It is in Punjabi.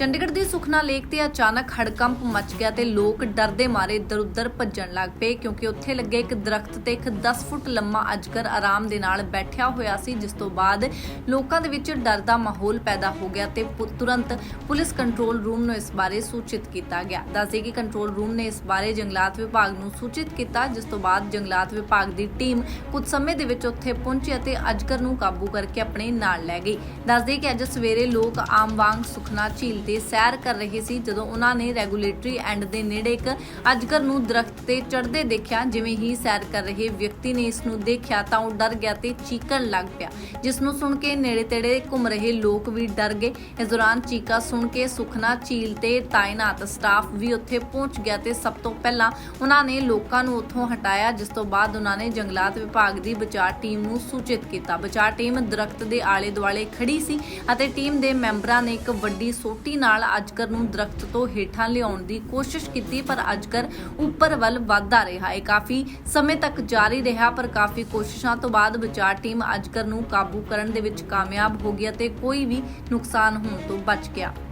ਚੰਡੀਗੜ੍ਹ ਦੀ ਸੁਖਨਾ ਲੇਕ ਤੇ ਅਚਾਨਕ ਹੜਕੰਪ ਮਚ ਗਿਆ ਤੇ ਲੋਕ ਡਰਦੇ ਮਾਰੇ ਇੱਧਰ-ਉੱਧਰ ਭੱਜਣ ਲੱਗ ਪਏ, ਕਿਉਂਕਿ ਉੱਥੇ ਲੱਗੇ ਇੱਕ ਦਰਖਤ ਤੇ ਇੱਕ 10 ਫੁੱਟ ਲੰਮਾ ਅਜਗਰ ਆਰਾਮ ਦੇ ਨਾਲ ਬੈਠਿਆ ਹੋਇਆ ਸੀ, ਜਿਸ ਤੋਂ ਬਾਅਦ ਲੋਕਾਂ ਦੇ ਵਿੱਚ ਡਰ ਦਾ ਮਾਹੌਲ ਪੈਦਾ ਹੋ ਗਿਆ ਤੇ ਤੁਰੰਤ ਪੁਲਿਸ ਕੰਟਰੋਲ ਰੂਮ ਨੂੰ ਇਸ ਬਾਰੇ ਸੂਚਿਤ ਕੀਤਾ ਗਿਆ। ਦੱਸਦੇ ਕਿ ਕੰਟਰੋਲ ਰੂਮ ਨੇ ਇਸ ਬਾਰੇ ਜੰਗਲਾਤ ਵਿਭਾਗ ਨੂੰ ਸੂਚਿਤ ਕੀਤਾ, ਜਿਸ ਤੋਂ ਬਾਅਦ ਜੰਗਲਾਤ ਵਿਭਾਗ ਦੀ ਟੀਮ ਕੁਝ ਸਮੇਂ ਦੇ ਵਿੱਚ ਉੱਥੇ ਪਹੁੰਚੀ ਅਤੇ ਅਜਗਰ ਨੂੰ ਕਾਬੂ ਕਰਕੇ ਆਪਣੇ ਨਾਲ ਲੈ ਗਈ। ਦੱਸਦੇ ਕਿ ਅੱਜ ਸਵੇਰੇ ਲੋਕ ਆਮ ਵਾਂਗ ਸੁਖਨਾ ਝੀਲ ਤੇ ਸੈਰ ਕਰ ਰਹੇ ਸੀ ਜਦੋਂ ਉਹਨਾਂ ਨੇ ਰੈਗੂਲੇਟਰੀ ਐਂਡ ਦੇ ਨੇੜੇ ਇੱਕ ਅਜਗਰ ਨੂੰ ਦਰਖਤ ਤੇ ਚੜ੍ਹਦੇ ਦੇਖਿਆ। ਜਿਵੇਂ ਹੀ ਸੈਰ ਕਰ ਰਹੇ ਵਿਅਕਤੀ ਨੇ ਇਸ ਨੂੰ ਦੇਖਿਆ ਤਾਂ ਉਹ ਡਰ ਗਿਆ ਤੇ ਚੀਕਣ ਲੱਗ ਪਿਆ। ਜਿਸ ਨੂੰ ਸੁਣ ਕੇ ਨੇੜੇ ਤੇੜੇ ਘੁੰਮ ਰਹੇ ਲੋਕ ਵੀ ਡਰ ਗਏ। ਇਸ ਦੌਰਾਨ ਚੀਕਾ ਸੁਣ ਕੇ ਸੁਖਨਾ, ਝੀਲ ਤੇ ਤਾਇਨਾਤ ਸਟਾਫ ਵੀ ਉੱਥੇ ਪਹੁੰਚ ਗਿਆ ਤੇ ਸਭ ਤੋਂ ਪਹਿਲਾਂ ਉਹਨਾਂ ਨੇ ਲੋਕਾਂ ਨੂੰ ਉੱਥੋਂ ਹਟਾਇਆ, ਜਿਸ ਤੋਂ ਬਾਅਦ ਉਹਨਾਂ ਨੇ ਜੰਗਲਾਤ ਵਿਭਾਗ ਦੀ ਬਚਾਅ ਟੀਮ ਨੂੰ ਸੂਚਿਤ ਕੀਤਾ। ਬਚਾਅ ਟੀਮ ਦਰਖਤ ਦੇ ਆਲੇ ਦੁਆਲੇ ਖੜੀ ਸੀ ਅਤੇ ਟੀਮ ਦੇ ਮੈਂਬਰਾਂ ਨੇ ਇੱਕ ਵੱਡੀ ਸੋਟੀ ਨਾਲ ਅਜਗਰ ਨੂੰ ਦਰਖਤ ਤੋਂ ਹੇਠਾਂ ਲਿਆਉਣ ਦੀ ਕੋਸ਼ਿਸ਼ ਕੀਤੀ, ਪਰ ਅਜਗਰ ਉੱਪਰ ਵੱਲ ਵੱਧਦਾ ਰਿਹਾ ਇਹ ਕਾਫੀ ਸਮੇਂ ਤੱਕ ਜਾਰੀ ਰਿਹਾ, ਪਰ ਕਾਫੀ ਕੋਸ਼ਿਸ਼ਾਂ ਤੋਂ ਬਾਅਦ ਬਚਾਅ ਟੀਮ ਅਜਗਰ ਨੂੰ ਕਾਬੂ ਕਰਨ ਦੇ ਵਿੱਚ ਕਾਮਯਾਬ ਹੋ ਗਈ ਅਤੇ ਕੋਈ ਵੀ ਨੁਕਸਾਨ ਹੋਣ ਤੋਂ ਬਚ ਗਿਆ।